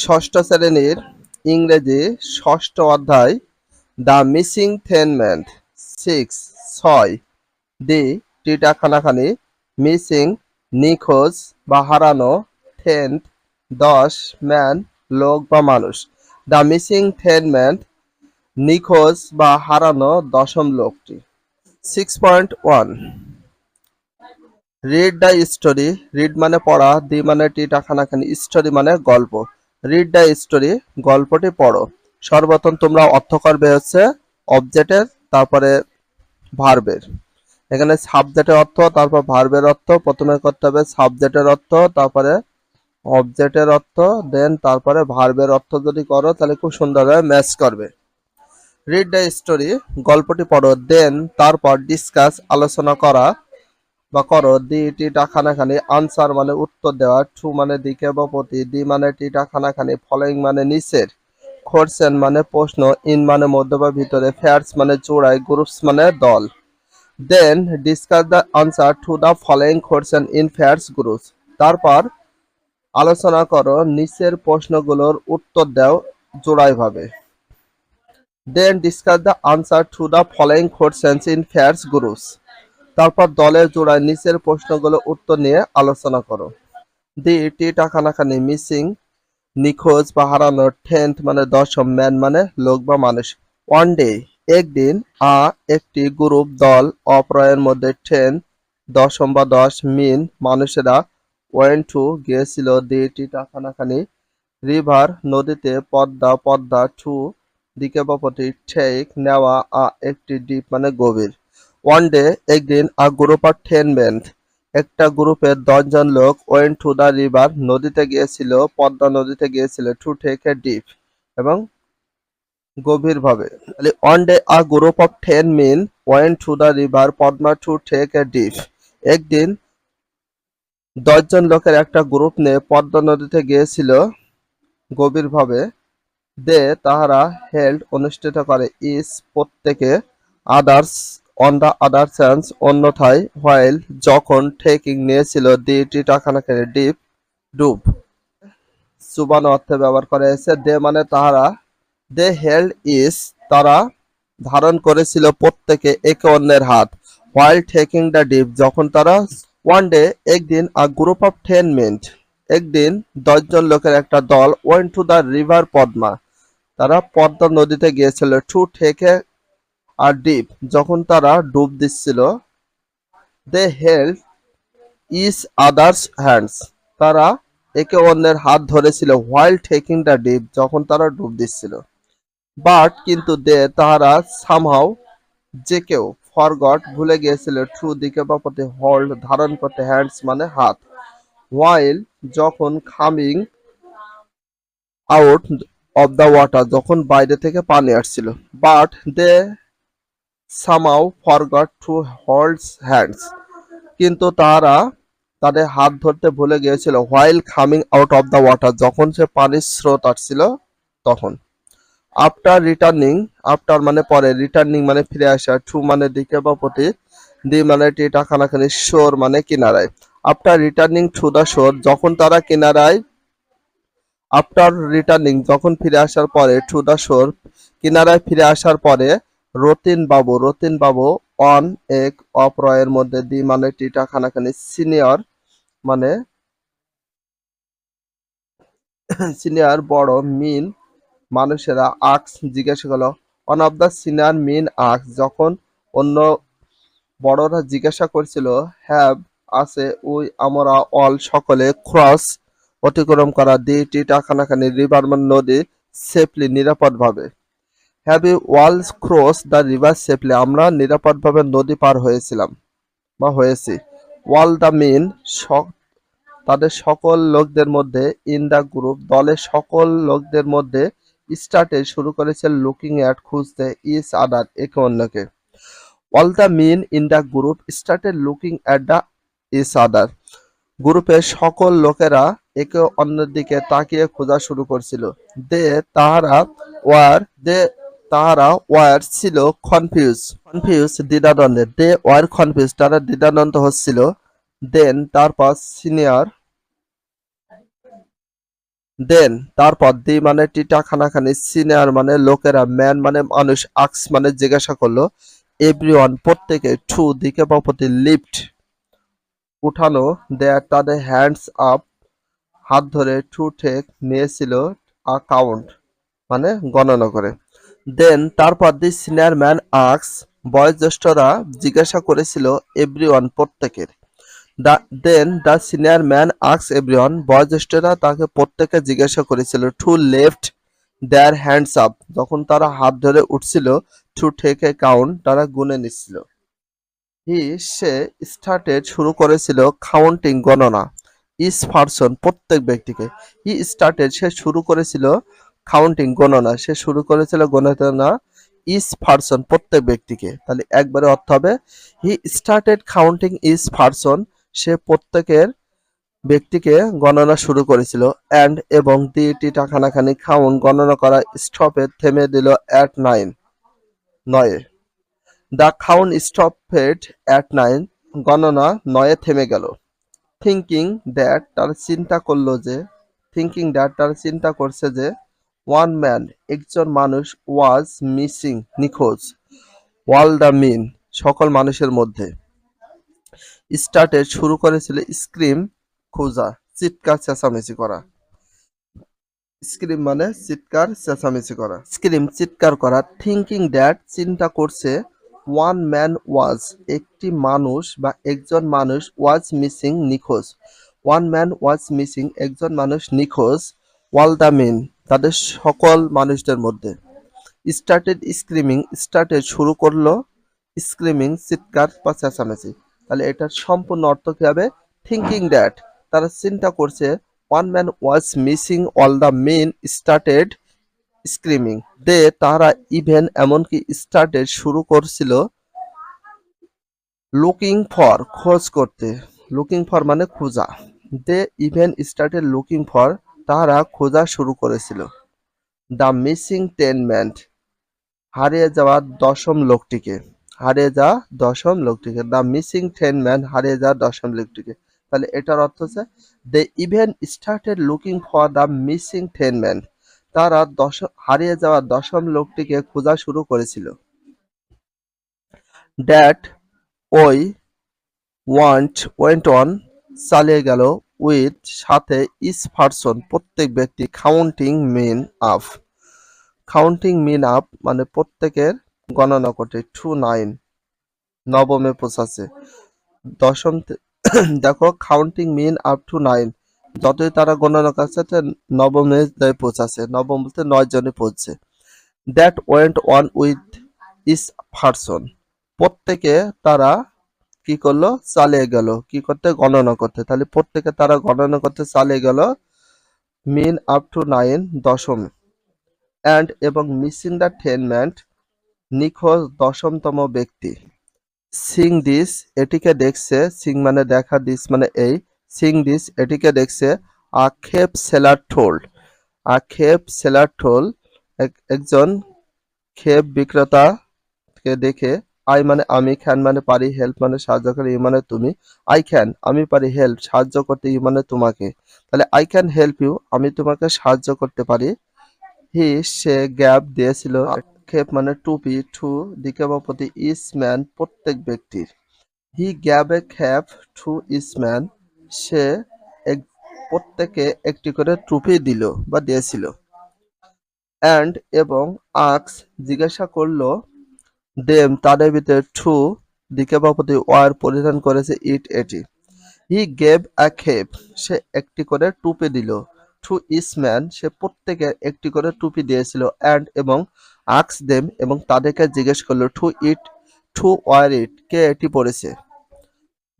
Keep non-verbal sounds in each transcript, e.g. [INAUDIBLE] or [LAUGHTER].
ষষ্ঠ শ্রেণির ইংরেজি ষষ্ঠ অধ্যায়, দ্য মিসিং থেনমেন্ট, সিক্স, ছয় দি টিটা খানাখানি, মিসিং, নিখোঁজ, বা হারানো, থেন্ট, দশ, ম্যান, লোক, বা মানুষ। দ্য মিসিং থেনমেন্ট, নিখোঁজ, বা হারানো, দশম লোকটি। Six point one. Read the story. Read মানে পড়া দি মানে টিটা খানাখানি। স্টোরি মানে গল্প। রিড দ্য স্টোরি গল্পটি পড়ো। সর্বপ্রথম তোমরা অর্থ করবে হচ্ছে অবজেক্টের তারপরে ভার্বের এখানে সাবজেক্টের অর্থ, তারপর ভার্বের অর্থ, প্রথমে করতে হবে সাবজেক্টের অর্থ, তারপরে অবজেক্টের অর্থ দেন তারপরে ভার্বের অর্থ যদি করো, তাহলে খুব সুন্দরভাবে ম্যাচ করবে। রিড দ্য স্টোরি গল্পটি পড়ো দেন তারপর ডিসকাস আলোচনা করা। বা করো, দি টিটা খানাখানি আনসার মানে উত্তর দেওয়া, টু মানে দিকে বা প্রতি, দি মানে টিটা খানাখানি ফলোয়িং মানে নিচের খোরসেন মানে প্রশ্ন ইন মানে মধ্য বা ভিতরে ফেয়ার্স মানে চূড়ায় গ্রুপস মানে দল। Then discuss the answer to the following question in pairs groups তারপর, আলোচনা করো নিচের প্রশ্নগুলোর উত্তর দাও জোড়ায় ভাবে। Then discuss the answer to the following questions in pairs groups তারপর দলের জোড়ায় নিচের প্রশ্নগুলো উত্তর নিয়ে আলোচনা করো। দি, টি খানাখানি মিসিং, নিখোঁজ বা হারানোর টেন্থ মানে দশম ম্যান মানে লোক বা মানুষ। ওয়ান ডে, একদিন আ, একটি গ্রুপ, দল অপরয়ের মধ্যে টেন দশম বা দশ মিন মানুষেরা ওয়েন টু গিয়েছিল। দি, টি খানাখানি রিভার নদীতে পদ্মা পদ্মা টু, দিকে বাপতি ঠেক, নেওয়া আ, একটি ডিপ মানে গভীর। ওয়ান ডে একদিন a group of ten men একটা গ্রুপের দশজন লোক ওয়েন টু দ্য রিভার নদীতে গিয়েছিল, পদ্মা নদীতে গিয়েছিল টু টেক এ ডিপ এবং গভীরভাবে। One day a group of ten men went to the river Padma to take a deep একদিন, দশজন লোকের একটা গ্রুপ নিয়ে পদ্মা নদীতে গিয়েছিল গভীরভাবে। দে তাহারা হেল্ড অনুষ্ঠিত করে ইস প্রত্যেকে others on the other chance অন্যথায় হোয়াইল যখন ঠেকিং নিয়েছিল দি টিটাখানাকে ডিপ ডুব চুবানো অর্থে ব্যবহার করা হয়েছে, দে মানে তাহারা, দে হেল্ড ইস তারা ধারণ করেছিল প্রত্যেকে একে অন্যের হাত। হোয়াইল ঠেকিং দ্য ডিপ যখন তারা ওয়ান ডে একদিন a group of ten minute একদিন দশজন লোকের একটা দল went to the river Padma তারা পদ্মা নদীতে গিয়েছিল টু ঠেকে আর ডিপ যখন তারা ডুব দিচ্ছিল they held each others hands তারা একে অন্যের হাত ধরেছিল হোয়াইল টেকিং দ্য ডিপ যখন তারা ডুব দিচ্ছিল। বাট কিন্তু দে তাহারা সামহাও যে কেউ ফরগট ভুলে গিয়েছিল ট্রু দিকে বা প্রতি হোল্ড ধারণ করতে হ্যান্ডস মানে হাত। হোয়াইল যখন coming out of the water যখন বাইরে থেকে পানি আসছিল। But they somehow forgot to holds hands কিন্তু তারা তাদের হাত ধরতে ভুলে গিয়েছিল while coming out of the water যখন সে পানির স্রোত আসছিল তখন। আফটার রিটার্নিং আফটার মানে পরে রিটার্নিং মানে ফিরে আসা টু মানে দিকে বা প্রতি দি মানে টিটা খানাখানি শোর মানে কিনারায়। আফটার রিটার্নিং টু দ্য শোর যখন তারা কিনারায় আফটার রিটার্নিং যখন ফিরে আসার পরে টু দ্য শোর কিনারায় ফিরে আসার পরে রতিন বাবু রতিন বাবু অন এক অপরয়ের মধ্যে দি মানে টিটা খানাখানি সিনিয়র মানে সিনিয়র বড় মিন মানুষেরা আক্স জিজ্ঞাসা করল one of the senior men asks? যখন অন্য বড়রা জিজ্ঞাসা করছিল হ্যাভ আছে ওই আমরা অল সকলে ক্রস অতিক্রম করা দি টিটা খানাখানি রিভার নদী safely নিরাপদভাবে। Have you all cross the river safely আমরা নিরাপদভাবে নদী পার হয়েছিলাম, বা হয়েছি। ওয়াল দ্য মিন তাদের সকল লোকদের মধ্যে ইন দ্য গ্রুপ দলের সকল লোকদের মধ্যে স্টার্টে শুরু করেছে লুকিং অ্যাট খুঁজতে ইস আদার একে অন্যকে। All the men in the group started looking at the each other গ্রুপের সকল লোকেরা একে অন্যের দিকে তাকিয়ে খোঁজা শুরু করছিল। দে তাহারা ওয়ার দে তাহারা ওয়ার ছিল কনফিউজ কনফিউজ দ্বিধাদ্বন্দ্বে। দে ওয়ার কনফিউজ তারা দ্বিধাদ্বন্দ্ব হচ্ছিল। দেন তারপর সিনিয়র দেন তারপর দি মানে টিটা খানাখানি সিনিয়র মানে লোকেরা ম্যান মানে মানুষ আক্স মানে জিজ্ঞাসা করল। এভরিওয়ান প্রত্যেকে ঠু দিকে বাপতি লিফট উঠানো। দেয়ার তাদের হ্যান্ডস আপ হাত ধরে টু টেক নিয়েছিল অ্যাকাউন্ট মানে গণনা করে। দেন তারপর দি সিনিয়র ম্যান আক্স বয়োজ্যেষ্ঠরা জিজ্ঞাসা করেছিল এভরিওয়ান প্রত্যেকের। Then the senior man asks everyone বয়োজ্যেষ্ঠরা তাকে প্রত্যেকে জিজ্ঞাসা করেছিল to left their hands up যখন তারা হাত ধরে উঠছিল টু টেক এ কাউন্ট তারা গুনে নিচ্ছিল। হি সে স্টার্টেড শুরু করেছিল কাউন্টিং গণনা। ইস পারসন প্রত্যেক ব্যক্তিকে। হি স্টার্টেড সে শুরু করেছিল কাউন্টিং গণনা। সে শুরু করেছিল গণনা ইস পারসন প্রত্যেক ব্যক্তিকে। তাহলে একবারে অর্থ হবে he started counting each person সে প্রত্যেকের ব্যক্তিকে গণনা শুরু করেছিল। অ্যান্ড এবং দি টিটা খানাখানি খাউন গণনা করা স্টপে থেমে দিল অ্যাট নাইন নয়ে। The count stopped at nine গণনা নয়ে থেমে গেল। থিঙ্কিং দ্যাট তার চিন্তা করল যে থিঙ্কিং দ্যাট তার চিন্তা করছে যে ওয়ান ম্যান একজন মানুষ ওয়াজ মিসিং নিখোঁজ। ওয়াল দ্য মিন সকল মানুষের মধ্যে। স্টার্টে শুরু করেছিল স্ক্রিম খোঁজা, চিৎকার, চেঁচামেচি করা। স্ক্রিম মানে চিৎকার, চেঁচামেচি করা। স্ক্রিম চিৎকার করা। থিঙ্কিং ড্যাট চিন্তা করছে ওয়ান ম্যান ওয়াজ একটি মানুষ বা একজন মানুষ ওয়াজ মিসিং নিখোঁজ। ওয়ান ম্যান ওয়াজ মিসিং একজন মানুষ নিখোঁজ। ওয়াল দ্য মেন তাদের সকল মানুষদের মধ্যে। স্টার্টেড স্ক্রিমিং স্টার্টেড শুরু করল স্ক্রিমিং চিৎকার বা চেঁচামেচি। তাহলে এটার সম্পূর্ণ অর্থ কি হবে? থিঙ্কিং দ্যাট তারা চিন্তা করছে one man was missing all the men started screaming they তারা ইভেন এমনকি স্টার্টেড শুরু করছিল লুকিং ফর খোঁজ করতে। লুকিং ফর মানে খোঁজা। They even started looking for তারা খোঁজা শুরু করেছিল। দ্য মিসিং টেন হারিয়ে যাওয়া দশম লোকটিকে, হারিয়ে যাওয়া দশম লোকটিকে, দ্য মিসিং টেন ম্যান হারিয়ে যাওয়া দশম লোকটিকে। তাহলে এটার অর্থ হচ্ছে they even started looking for the missing ten তারা দশ, হারিয়ে যাওয়া দশম লোকটিকে খোঁজা শুরু করেছিল। ড্যাট ওই ওয়ান্ট ওয়েন্ট অন চালিয়ে গেল উইথ সাথে ইস পারসন প্রত্যেক ব্যক্তি counting men up counting men up মানে প্রত্যেকের গণনা করতে টু নাইন নবমে পৌঁছাচ্ছে। দশম [COUGHS] দেখো counting men up to nine যতই তারা গণনা করছে নবমে পৌঁছাচ্ছে। নবম বলতে নয় জনে পৌঁছছে that went on with each person প্রত্যেকে তারা কি করল? চালিয়ে গেল। কি করতে? গণনা করতে। তাহলে প্রত্যেকে তারা গণনা করতে চালিয়ে গেল মিন আপ টু নাইন দশম অ্যান্ড এবং মিসিং দ্য টেনমেন্ট নিখোঁজ দশমতম ব্যক্তি। সিং দিস এটিকে দেখছে সিং মানে দেখা দিস মানে এই। সিং দিস এটিকে দেখছে, আক্ষেপ সেলার ঠোল আক্ষেপ সেলার টোল একজন ক্ষেপ বিক্রেতাকে দেখে আই মানে আমি খ্যান মানে পারি হেল্প মানে সাহায্য করে ইউ মানে তুমি। আই ক্যান আমি পারি হেল্প সাহায্য করতে ইউ মানে তোমাকে। তাহলে আই ক্যান হেল্প ইউ আমি তোমাকে সাহায্য করতে পারি। হি সে গ্যাপ দিয়েছিল। ক্ষেপ মানে টুপি টু প্রতি ইস ম্যান প্রত্যেক ব্যক্তির। He gave a cap to each man সে এক, প্রত্যেকে একটি করে টুপি দিল বা দিয়েছিল। অ্যান্ড এবং আক্স জিজ্ঞাসা করল দেম তাদের ভিতরে টু দিকে বা প্রতি ওয়ার পরিধান করেছে ইট এটি। He gave a খেপ। সে একটি করে টুপি দিল। Two each man. সে প্রত্যেকে একটি করে টুপি দিয়েছিল অ্যান্ড এবং আক্স দেম এবং তাদেরকে জিজ্ঞেস করল to it? To war it? কে এটি পড়েছে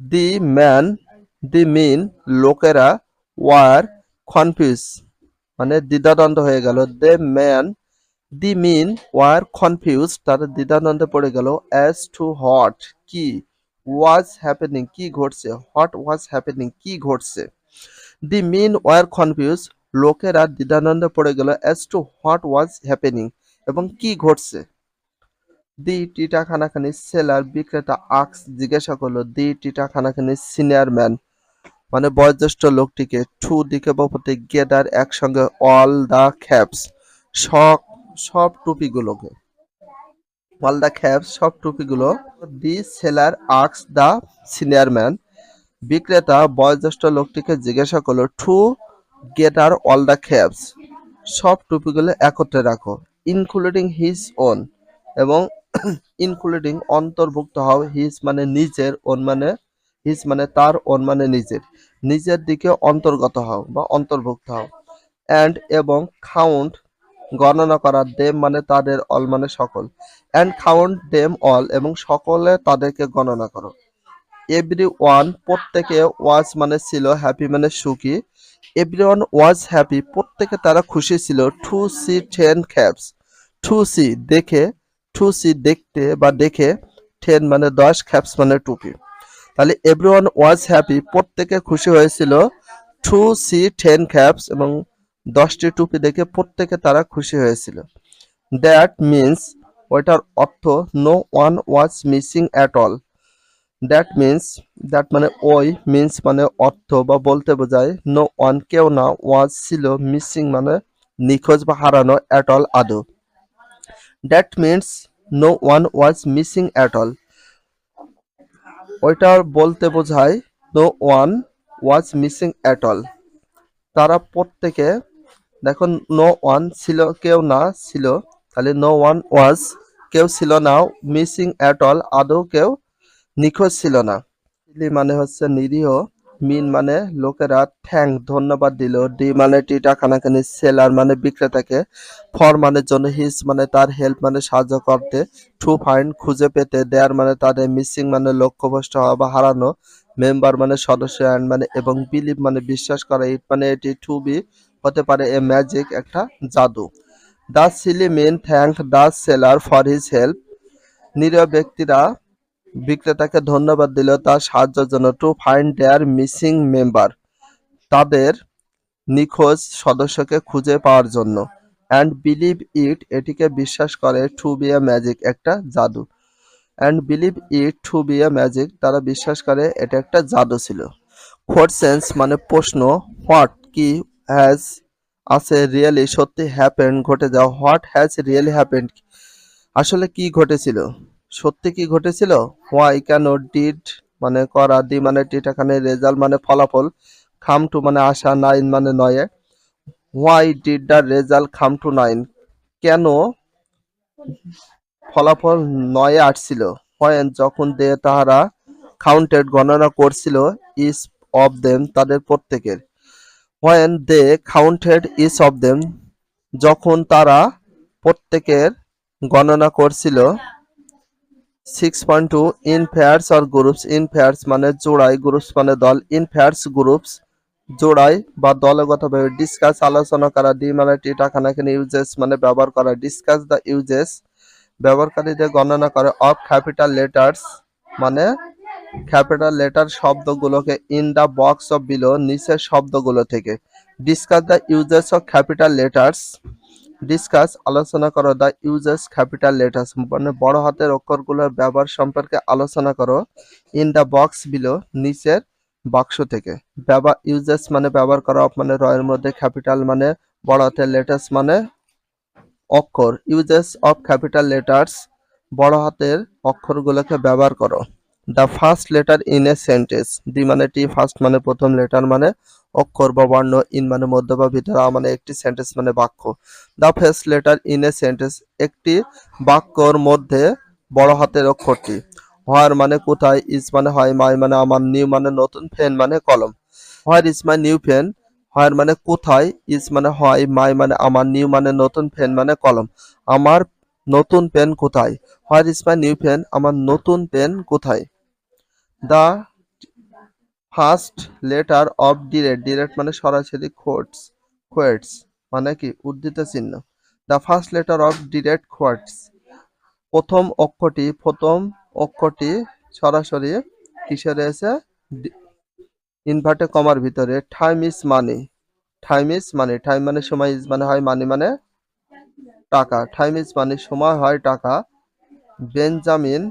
দি ম্যান, দি মিন, লোকেরা ওয়ার কনফিউজ মানে দ্বিধাদ্বন্দ্ব হয়ে গেল। They man the men were confuse তারা দ্বিধাদ্বন্দ্বে পড়ে গেল। অ্যাজ টু হট, কি ওয়াজ হ্যাপেনিং, কি ঘটছে? হোয়াট ওয়াজ হ্যাপেনিং, কি ঘটছে? দি মিন ওয়ার কনফিউজ লোকেরা দ্বিধানন্দে পড়ে গেল। As to what was happening, এবং কি ঘটছে? দি টিটা খানাখানি সেলার বিক্রেতা আক্স জিজ্ঞাসা করল, দি টিটা খানাখানি সিনিয়র ম্যান মানে বয়োজ্যেষ্ঠ লোকটিকে টু দিকে বপতে গেদার একসঙ্গে অল দা ক্যাপস সব সব টুপিগুলোকে। অল দা ক্যাপস সব টুপিগুলো। The seller asks, the senior man. বিক্রেতা, বয়োজ্যেষ্ঠ লোকটিকে জিজ্ঞাসা করল, to gather all the caps সব টুপিগুলো একত্রে রাখো ইনক্লুডিং হিজ ওন এবং ইনক্লুডিং অন্তর্ভুক্ত হও হিজ মানে নিজের ওন মানে হিজ মানে তার ওন মানে নিজের। নিজের দিকে অন্তর্গত হও বা অন্তর্ভুক্ত হও। অ্যান্ড এবং কাউন্ট গণনা করা দেম মানে তাদের অল মানে সকল। অ্যান্ড কাউন্ট দেম অল এবং সকলে তাদেরকে গণনা করো। এভরি ওয়ান প্রত্যেকে ওয়াজ মানে ছিল হ্যাপি মানে সুখী। এভরি ওয়ান ওয়াজ হ্যাপি প্রত্যেকে তারা খুশি ছিল। To see ten caps to see দেখে টু সি দেখতে বা দেখে টেন মানে দশ ক্যাপস মানে টুপি। তাহলে এভরি ওয়ান ওয়াজ হ্যাপি প্রত্যেকে খুশি হয়েছিল। টু সি টেন ক্যাপস এবং দশটি টুপি দেখে প্রত্যেকে তারা খুশি হয়েছিল। দ্যাট মিন্স ওইটার অর্থ no one was missing at all that means that মানে ওই মিন্স মানে অর্থ বা বলতে বোঝায় নো ওয়ান কেউ না ওয়াজ ছিল মিসিং মানে নিখোঁজ বা হারানো অ্যাট অল আদৌ। That means no one was missing at all ওইটা বলতে বোঝায় no one was missing at all তারা প্রত্যেকে দেখো নো ওয়ান ছিল, কেউ না ছিল। তাহলে নো ওয়ান ওয়াজ কেউ ছিল না মিসিং অ্যাট অল আদৌ কেউ নিখোঁজ ছিল না। সিলি মানে হচ্ছে নিরীহ মিন মানে লোকেরা থ্যাংক ধন্যবাদ দিল ডি মানে টি টাকানাকানি সেলার মানে বিক্রেতাকে ফর মানে জন্য হিস মানে তার হেল্প মানে সাহায্য করতে টু ফাইন্ড খুঁজে পেতে দেয়ার মানে তাদের মিসিং মানে লক্ষ্যভ্রষ্ট হওয়া বা হারানো মেম্বার মানে সদস্য অ্যান্ড মানে এবং বিলিভ মানে বিশ্বাস করা ইট মানে এটি টু বি হতে পারে এ ম্যাজিক একটা জাদু। The silly men thank the seller for his help নিরীহ ব্যক্তিরা বিক্রেতাকে ধন্যবাদ দিল তার সাহায্যের জন্য to find their missing member তাদের নিখোঁজ সদস্যকে খুঁজে পাওয়ার জন্য। অ্যান্ড বিলিভ ইট এটিকে বিশ্বাস করে টু বি এ ম্যাজিক একটা জাদু। And believe it to be a magic তারা বিশ্বাস করে এটা একটা জাদু ছিল। কোয়েশ্চেন্স মানে প্রশ্ন হোয়াট কি হ্যাজ আছে রিয়েলি সত্যি হ্যাপেন ঘটে যাও। হোয়াট হ্যাজ রিয়েলি হ্যাপেন্ড আসলে কি ঘটেছিল? সত্যি কি ঘটেছিল? হোয়াই কেন ডিড মানে করা দি মানে ডিট এখানে রেজাল্ট মানে ফলাফল খাম টু মানে আসা নাইন মানে নয়ে। Why did the result come to nine কেন ফলাফল নয়ে আসছিল? হোয়েন যখন দে তাহারা কাউন্টেড গণনা করছিল ইস অফ দেম তাদের প্রত্যেকের। When they counted each of them যখন তারা প্রত্যেকের গণনা করছিল six point two in pairs R groups in pairs মানে জোড়াই গ্রুপস মানে দল ইন ফেয়ার্স গ্রুপস জোড়াই বা দলগতভাবে ডিসকাস আলোচনা করা ডি মানে টি টাকানাখানি ইউজেস মানে ব্যবহার করা ডিসকাস দ্য ইউজেস ব্যবহারকারীদের গণনা করে অফ ক্যাপিটাল লেটার্স মানে capital letter শব্দগুলোকে in the box of below নিচের শব্দগুলো থেকে। Discuss the uses of capital letters discuss আলোচনা করো দ্য ইউজেস ক্যাপিটাল লেটার্স মানে বড় হাতের অক্ষরগুলোর ব্যবহার সম্পর্কে আলোচনা করো। ইন দ্য বক্স বিলো নিচের বাক্স থেকে। ব্যবহার ইউজেস মানে ব্যবহার করা মানে রয়ের মধ্যে ক্যাপিটাল মানে বড় হাতের লেটার্স মানে অক্ষর। ইউজেস অফ ক্যাপিটাল লেটার্স বড় হাতের অক্ষরগুলোকে ব্যবহার করো। The first letter in a sentence the মানে টি ফার্স্ট মানে প্রথম লেটার মানে অক্ষর বা বর্ণ, ইন মানে মধ্য বা ভিতরে মানে একটি সেন্টেন্স মানে বাক্য। The first letter in a sentence একটি বাক্যর মধ্যে বড় হাতের অক্ষরটি। হোয়ার মানে কোথায় ইজ মানে হয় মাই মানে আমার নিউ মানে নতুন ফেন মানে কলম। Where is my new pen where মানে কোথায় ইজ মানে হয় মাই মানে আমার নিউ মানে নতুন ফেন মানে কলম। আমার নতুন পেন কোথায়? Where is my new pen আমার নতুন পেন কোথায়? The first letter of direct direct মানে সরাসরি কোটস কোয়েটস মানে কি? উদ্ধৃত চিহ্ন। The first letter of direct quotes প্রথম অক্ষরটি প্রথম অক্ষরটি সরাসরি কিসে রয়েছে? ইনভার্টে কমার ভিতরে। Time is money time is money time মানে সময় ইজ মানে হয় মানি মানে টাকা। টাইম ইজ মানি সময় হয় টাকা। Benjamin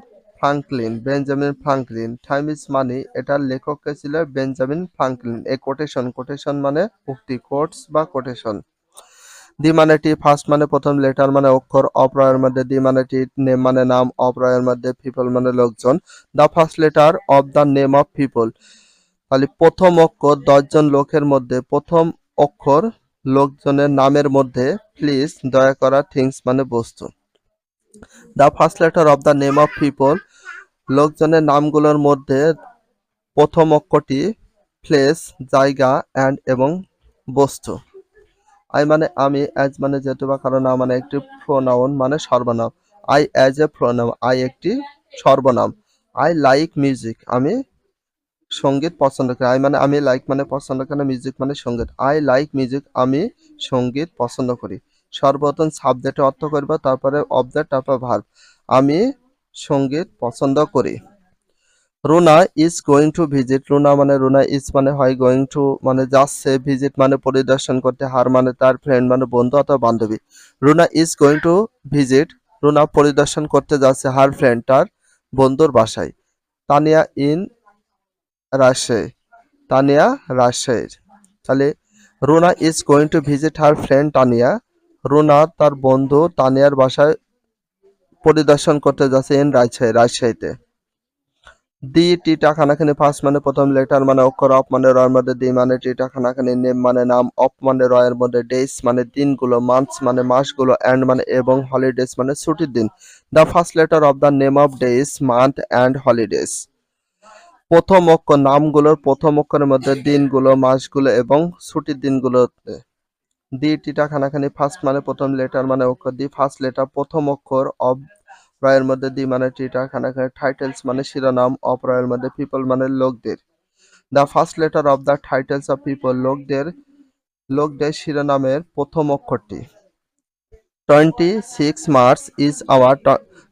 Franklin, Benjamin Franklin time is money, এটার লেখক কে ছিল Benjamin Franklin. A quotation quotation মানে উক্তি, কোটস বা কোটেশন। দি মানে টি, ফার্স্ট মানে প্রথম লেটার মানে অক্ষর অপ্রয়ের মধ্যে দি মানে টি, নেম মানে নাম অপ্রয়ের মধ্যে পিপল মানে লোকজন। The first letter of the name of people. তাহলে প্রথম অক্ষর, দশজন লোকের মধ্যে প্রথম অক্ষর লোকজনের নামের মধ্যে, প্লিজ দয়া করা থিংস মানে বস্তু। The first letter of the name of people লোকজনের নামগুলোর মধ্যে প্রথম অক্ষরটি প্লেস জায়গা অ্যান্ড এবং বস্তু। আই মানে আমি অ্যাজ মানে যেহেতু বা কারণ মানে একটি প্রোনাউন মানে সর্বনাম। I as a pronoun I একটি সর্বনাম। আই লাইক মিউজিক আমি সংগীত পছন্দ করি। আই মানে আমি লাইক মানে পছন্দ করি মিউজিক মানে সংগীত। আই লাইক মিউজিক আমি সংগীত পছন্দ করি। সর্বপ্রথম সাবজেক্টে অর্থ করব, তারপরে অবজেক্ট তারপর ভার্ব আমি সংগীত পছন্দ করি। Runa is going to visit Runa মানে রুনা ইজ মানে হয় গোয়িং টু মানে যাচ্ছে ভিজিট মানে পরিদর্শন করতে, হার মানে তার ফ্রেন্ড মানে বন্ধু অথবা বান্ধবী। Runa is going to visit Runa পরিদর্শন করতে যাচ্ছে হার ফ্রেন্ড তার বন্ধুর বাসায়। তানিয়া ইন রাজশাহী। তানিয়া রাজশাহীর। তাহলে Runa is going to visit her friend Tania. Runa তার বন্ধু তানিয়ার বাসায় পরিদর্শন করতে যাচ্ছে ইন রাজশাহী রাজশাহীতে দি টিটা খানাখানি ফার্স্ট মানে প্রথম লেটার মানে অক্ষর অফ মানে রয়ের মধ্যে দি মানে টিটা খানাখানি নেম মানে নাম অফ মানে রয়ের মধ্যে ডেইস মানে দিনগুলো মান্থস মানে মাসগুলো অ্যান্ড মানে এবং হলিডেজ মানে ছুটির দিন। The first letter of the name of days month and holidays প্রথম অক্ষর নামগুলোর প্রথম অক্ষরের মধ্যে দিনগুলো, মাসগুলো এবং ছুটির দিনগুলোতে। দি টিটা খানাখানি ফার্স্ট মানে প্রথম লেটার মানে অক্ষর দি ফার্স্ট লেটার প্রথম অক্ষর অফ রয়ের মধ্যে দি মানে টিটা খানাখানি টাইটেলস মানে শিরোনাম অফ রয়ের মধ্যে পিপল মানে লোকদের। The first letter of the titles of people লোকদের লোকদের শিরোনামের প্রথম অক্ষরটি। Twenty six March is our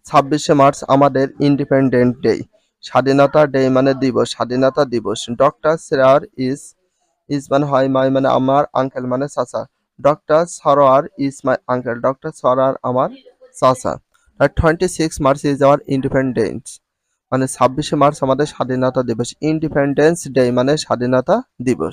ছাব্বিশে মার্চ আমাদের ইন্ডিপেন্ডেন্ট ডে স্বাধীনতা ডে মানে দিবস, স্বাধীনতা দিবস। ডক্টর সেরার ইজ ইজ মানে হয়, মাই মানে আমার আঙ্কেল মানে চাচা। Doctor Sarwar is my uncle doctor Sarwar আমার চাচা। Twenty six March is our independence মানে ছাব্বিশে মার্চ আমাদের স্বাধীনতা দিবস। ইন্ডিপেন্ডেন্স ডে মানে স্বাধীনতা দিবস।